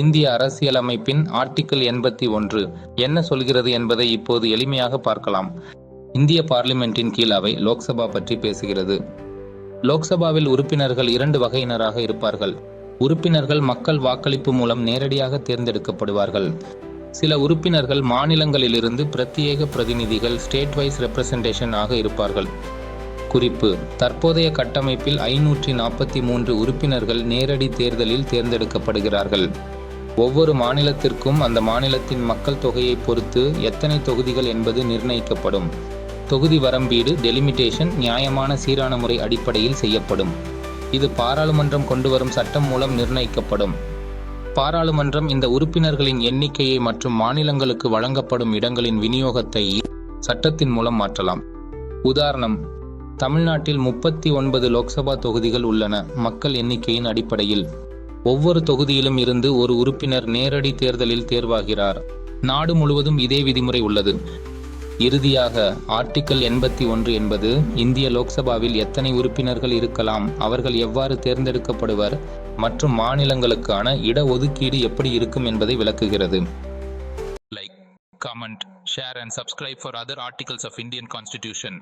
இந்திய அரசியலமைப்பின் ஆர்டிக்கிள் எண்பத்தி ஒன்று. என்ன சொல்கிறது என்பதை இப்போது எளிமையாக பார்க்கலாம். இந்திய பார்லிமெண்டின் கீழ் அவை லோக்சபா பற்றி பேசுகிறது. லோக்சபாவில் உறுப்பினர்கள் இரண்டு வகையினராக இருப்பார்கள். உறுப்பினர்கள் மக்கள் வாக்களிப்பு மூலம் நேரடியாக தேர்ந்தெடுக்கப்படுவார்கள். சில உறுப்பினர்கள் மாநிலங்களிலிருந்து பிரத்யேக பிரதிநிதிகள் ஸ்டேட் வைஸ் ரெப்ரசன்டேஷன் ஆக இருப்பார்கள். குறிப்பு தற்போதைய கட்டமைப்பில் ஐநூற்றி நாற்பத்தி மூன்று உறுப்பினர்கள் நேரடி தேர்தலில் தேர்ந்தெடுக்கப்படுகிறார்கள். ஒவ்வொரு மாநிலத்திற்கும் அந்த மாநிலத்தின் மக்கள் தொகையை பொறுத்து எத்தனை தொகுதிகள் என்பது நிர்ணயிக்கப்படும். தொகுதி வரம்பீடு டெலிமிட்டேஷன் நியாயமான சீரான முறை அடிப்படையில் செய்யப்படும். இது பாராளுமன்றம் கொண்டு வரும் சட்டம் மூலம் நிர்ணயிக்கப்படும். பாராளுமன்றம் இந்த உறுப்பினர்களின் எண்ணிக்கையை மற்றும் மாநிலங்களுக்கு வழங்கப்படும் இடங்களின் விநியோகத்தை சட்டத்தின் மூலம் மாற்றலாம். உதாரணம் தமிழ்நாட்டில் முப்பத்தி ஒன்பது லோக்சபா தொகுதிகள் உள்ளன. மக்கள் எண்ணிக்கையின் அடிப்படையில் ஒவ்வொரு தொகுதியிலும் இருந்து ஒரு உறுப்பினர் நேரடி தேர்தலில் தேர்வாகிறார். நாடு முழுவதும் இதே விதிமுறை உள்ளது. இறுதியாக ஆர்டிக்கல் எண்பத்தி ஒன்று என்பது இந்திய லோக்சபாவில் எத்தனை உறுப்பினர்கள் இருக்கலாம் அவர்கள் எவ்வாறு தேர்ந்தெடுக்கப்படுவர் மற்றும் மாநிலங்களுக்கான இட ஒதுக்கீடு எப்படி இருக்கும் என்பதை விளக்குகிறது. Like comment share and subscribe for other articles of Indian constitution